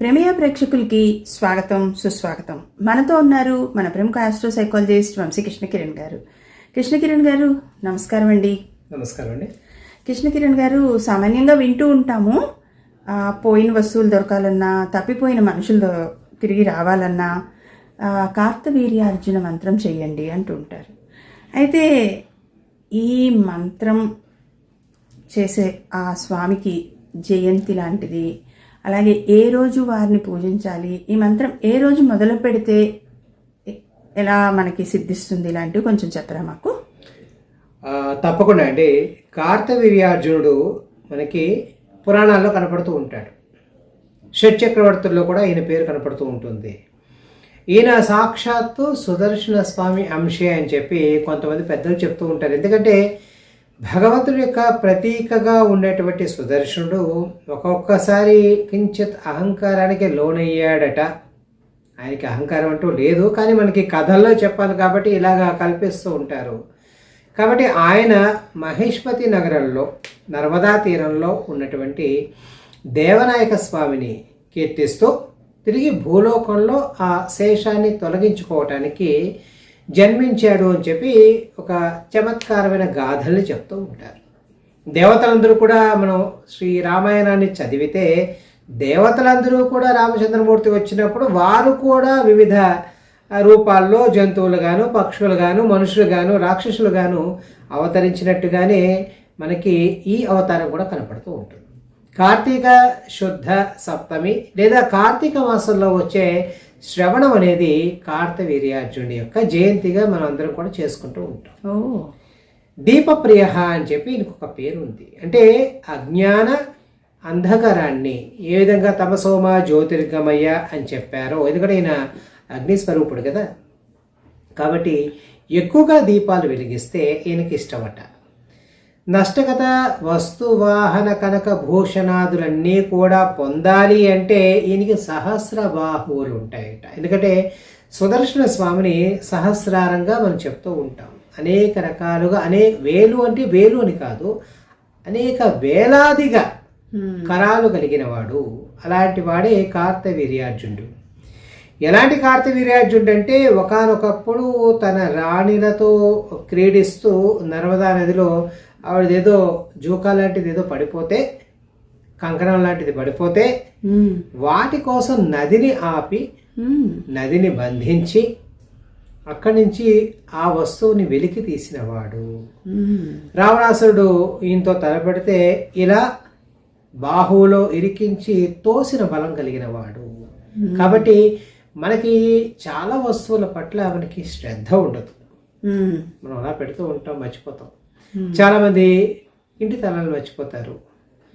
ప్రేమియా ప్రేక్షకులకి స్వాగతం సుస్వాగతం. మనతో ఉన్నారు మన ప్రముఖ ఆస్ట్రో సైకాలజిస్ట్ వంశీ కృష్ణ కిరణ్ గారు. కృష్ణ కిరణ్ గారు నమస్కారం అండి. నమస్కారం అండి. కృష్ణ కిరణ్ గారు సామాన్యంగా వింటూ ఉంటాము. పోయిన వస్తువులు దొరకాలన్నా తప్పిపోయిన మనుషులు తిరిగి రావాలన్నా కార్తవీర్యార్జున మంత్రం చెయ్యండి అంటూ ఉంటారు. అయితే ఈ మంత్రం చేసే ఆ స్వామికి జయంతి లాంటిది అలాగే ఏ రోజు వారిని పూజించాలి? ఈ మంత్రం ఏ రోజు మొదలు పెడితే ఎలా మనకి సిద్ధిస్తుంది ఇలాంటివి కొంచెం చెప్పరా మాకు? తప్పకుండా అండి. కార్తవీర్యార్జునుడు మనకి పురాణాల్లో కనపడుతూ ఉంటాడు. షట్ చక్రవర్తుల్లో కూడా ఈయన పేరు కనపడుతూ ఉంటుంది. ఈయన సాక్షాత్తు సుదర్శన స్వామి అంశే అని చెప్పి కొంతమంది పెద్దలు చెప్తూ ఉంటారు. ఎందుకంటే భగవంతుడి యొక్క ప్రతీకగా ఉండేటువంటి సుదర్శనుడు ఒక్కొక్కసారి కించిత్ అహంకారానికి లోనయ్యాడట. ఆయనకి అహంకారం అంటూ లేదు కానీ మనకి కథల్లో చెప్పాలి కాబట్టి ఇలాగా కల్పిస్తూ ఉంటారు. కాబట్టి ఆయన మహేష్పతి నగరంలో నర్మదా తీరంలో ఉన్నటువంటి దేవనాయక స్వామిని కీర్తిస్తూ తిరిగి భూలోకంలో ఆ శేషాన్ని తొలగించుకోవటానికి జన్మించాడు అని చెప్పి ఒక చమత్కారమైన గాథల్ని చెప్తూ ఉంటారు. దేవతలందరూ కూడా మనం శ్రీ రామాయణాన్ని చదివితే దేవతలందరూ కూడా రామచంద్రమూర్తి వచ్చినప్పుడు వారు కూడా వివిధ రూపాల్లో జంతువులు గాను పక్షులు గాను మనుషులు గాను రాక్షసులు గాను అవతరించినట్టుగానే మనకి ఈ అవతారం కూడా కనపడుతూ ఉంటుంది. కార్తీక శుద్ధ సప్తమి లేదా కార్తీక మాసంలో వచ్చే శ్రవణం అనేది కార్తవీర్యార్జునుడి యొక్క జయంతిగా మనం అందరం కూడా చేసుకుంటూ ఉంటాం. దీపప్రియ అని చెప్పి ఒక పేరు ఉంది అంటే అజ్ఞాన అంధకారాన్ని ఏ విధంగా తమసోమ జ్యోతిర్గమయ్య అని చెప్పారో ఎందుకంటే ఈయన అగ్ని స్వరూపుడు కదా. కాబట్టి ఎక్కువగా దీపాలు వెలిగిస్తే ఈయనకి ఇష్టమట. నష్టగత వస్తు వాహన కనక భూషణాదులన్నీ కూడా పొందాలి అంటే ఈయనకి సహస్ర బాహువులు ఉంటాయట ఎందుకంటే సుదర్శన స్వామిని సహస్రారంగా మనం చెప్తూ ఉంటాం. అనేక రకాలుగా అనేక వేలు అంటే వేలు అని కాదు అనేక వేలాదిగా కరాలు కలిగిన వాడు అలాంటి వాడే కార్తవీర్యార్జునుడు. ఎలాంటి కార్తవీర్యార్జునుడు అంటే ఒకానొకప్పుడు తన రాణిలతో క్రీడిస్తూ నర్మదా నదిలో ఆవిడదేదో జూకా లాంటిది ఏదో పడిపోతే కంకణం లాంటిది పడిపోతే. వాటి కోసం నదిని ఆపి. నదిని బంధించి అక్కడి నుంచి ఆ వస్తువుని వెలికి తీసినవాడు. రావణాసురుడు ఈయనతో తలపెడితే ఇలా బాహువులో ఇరికించి తోసిన బలం కలిగిన వాడు కాబట్టి మనకి చాలా వస్తువుల పట్ల మనకి శ్రద్ధ ఉండదు. మనం అలా పెడుతూ ఉంటాం మర్చిపోతాం చాలా మంది ఇంటి తలాలు మర్చిపోతారు.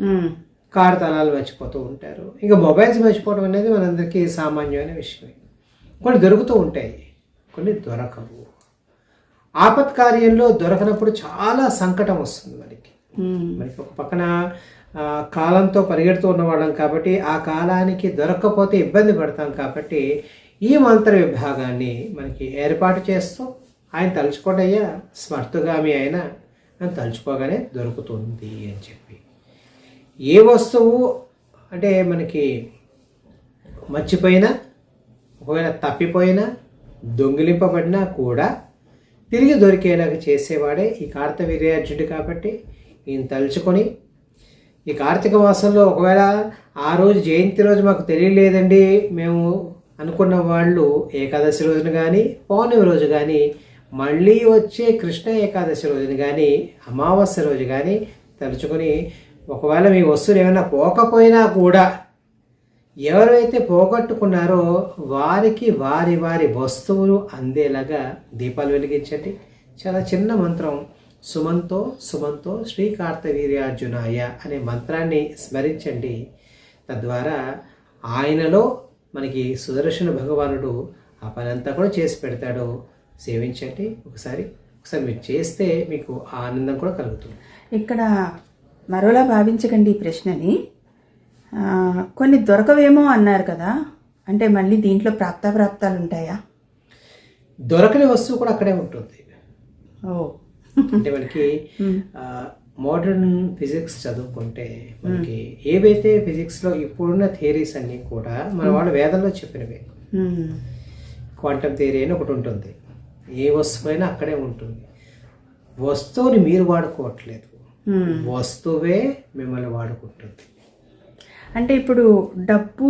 మ్మ్. కారు తలాలు మర్చిపోతూ ఉంటారు. ఇంకా మొబైల్స్ మర్చిపోవడం అనేది మనందరికీ సామాన్యమైన విషయమే. కొన్ని దొరుకుతూ ఉంటాయి. కొన్ని దొరకవు. ఆపత్కార్యంలో దొరకనప్పుడు చాలా సంకటం వస్తుంది మనకి. మ్మ్. మనకి ఒక పక్కన కాలంతో పరిగెడుతూ ఉన్నవాళ్ళం కాబట్టి ఆ కాలానికి దొరక్కపోతే ఇబ్బంది పడతాం కాబట్టి ఈ మంత్ర విభాగాన్ని మనకి ఏర్పాటు చేస్తూ ఆయన తలుచుకోడయ్యా స్మర్తుగామి ఆయన అని తలుచుకోగానే దొరుకుతుంది అని చెప్పి. ఏ వస్తువు అంటే మనకి మర్చిపోయినా ఒకవేళ తప్పిపోయినా దొంగిలింపబడినా కూడా తిరిగి దొరికేలాగా చేసేవాడే ఈ కార్తవీర్యార్జుడు కాబట్టి ఈయన తలుచుకొని ఈ కార్తీక మాసంలో ఒకవేళ ఆ రోజు జయంతి రోజు మాకు తెలియలేదండి మేము అనుకున్న వాళ్ళు ఏకాదశి రోజున కానీ పౌర్ణమి రోజు కానీ మళ్ళీ వచ్చే కృష్ణ ఏకాదశి రోజున కానీ అమావాస్య రోజు కానీ తలుచుకొని ఒకవేళ మీ వస్తువులు ఏమైనా పోకపోయినా కూడా ఎవరైతే పోగొట్టుకున్నారో వారికి వారి వారి వస్తువులు అందేలాగా దీపాలు వెలిగించండి. చాలా చిన్న మంత్రం సుమంతో సుమంతో శ్రీ కార్తవీర్యార్జునాయ అనే మంత్రాన్ని స్మరించండి. తద్వారా ఆయనలో మనకి సుదర్శన భగవానుడు ఆ కూడా చేసి పెడతాడు. సేవించండి. ఒకసారి ఒకసారి మీరు చేస్తే మీకు ఆనందం కూడా కలుగుతుంది. ఇక్కడ మరోలా భావించకండి ఈ ప్రశ్నని. కొన్ని దొరకవేమో అన్నారు కదా అంటే మళ్ళీ దీంట్లో ప్రాప్తాప్రాప్తాలు ఉంటాయా? దొరకని వస్తువు కూడా అక్కడే ఉంటుంది. ఓ. అంటే మనకి మోడర్న్ ఫిజిక్స్ చదువుకుంటే మనకి ఏవైతే ఫిజిక్స్లో ఇప్పుడున్న థియరీస్ అన్నీ కూడా మన వాళ్ళు వేదంలో చెప్పినవే. క్వాంటమ్ థియరీ అని ఒకటి ఉంటుంది. ఏ వస్తువైనా అక్కడే ఉంటుంది. వస్తువుని మీరు వాడుకోవట్లేదు. వస్తువే మిమ్మల్ని వాడుకుంటుంది. అంటే ఇప్పుడు డబ్బు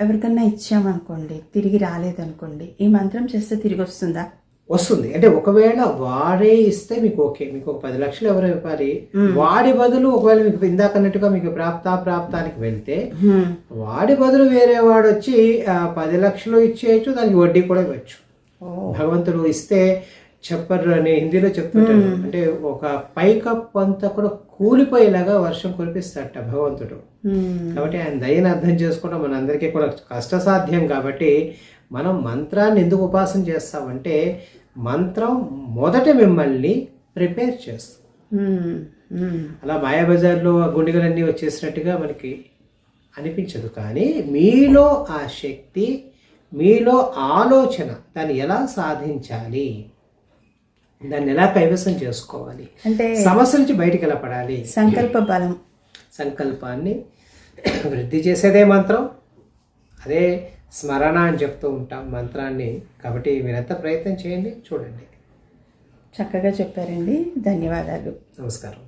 ఎవరికన్నా ఇచ్చామనుకోండి తిరిగి రాలేదనుకోండి ఈ మంత్రం చేస్తే తిరిగి వస్తుందా? వస్తుంది. అంటే ఒకవేళ వాడే ఇస్తే మీకు ఓకే. మీకు ఒక పది లక్షలు ఎవరు ఇవ్వాలి? వాడి బదులు ఒకవేళ మీకు ఇందాక అన్నట్టుగా మీకు ప్రాప్త ప్రాప్తానికి వెళ్తే. వాడి బదులు వేరే వాడు వచ్చి పది లక్షలు ఇచ్చేయచ్చు దానికి వడ్డీ కూడా ఇవ్వచ్చు. భగవంతుడు ఇస్తే చెప్పరు అని హిందీలో చెప్తుంటారు అంటే ఒక పైకప్పు అంతా కూడా కూలిపోయేలాగా వర్షం కురిపిస్తాడట భగవంతుడు. కాబట్టి ఆయన దయని అర్థం చేసుకోవడం మనందరికీ కూడా కష్టసాధ్యం కాబట్టి మనం మంత్రాన్ని ఎందుకు ఉపాసన చేస్తామంటే మంత్రం మొదట మిమ్మల్ని ప్రిపేర్ చేస్తుంది. మ్మ్. అలా మాయాబజార్లో గుండెలన్నీ వచ్చేసినట్టుగా మనకి అనిపించదు. కానీ మీలో ఆ శక్తి మీలో ఆలోచన దాన్ని ఎలా సాధించాలి? దాన్ని ఎలా కైవసం చేసుకోవాలి? అంటే సమస్య నుంచి బయటికి ఎలా పడాలి? సంకల్ప బలం. సంకల్పాన్ని వృద్ధి చేసేదే మంత్రం. అదే స్మరణ అని చెప్తూ ఉంటాం మంత్రాన్ని. కాబట్టి మీరంతా ప్రయత్నం చేయండి చూడండి. చక్కగా చెప్పారండి. ధన్యవాదాలు. నమస్కారం.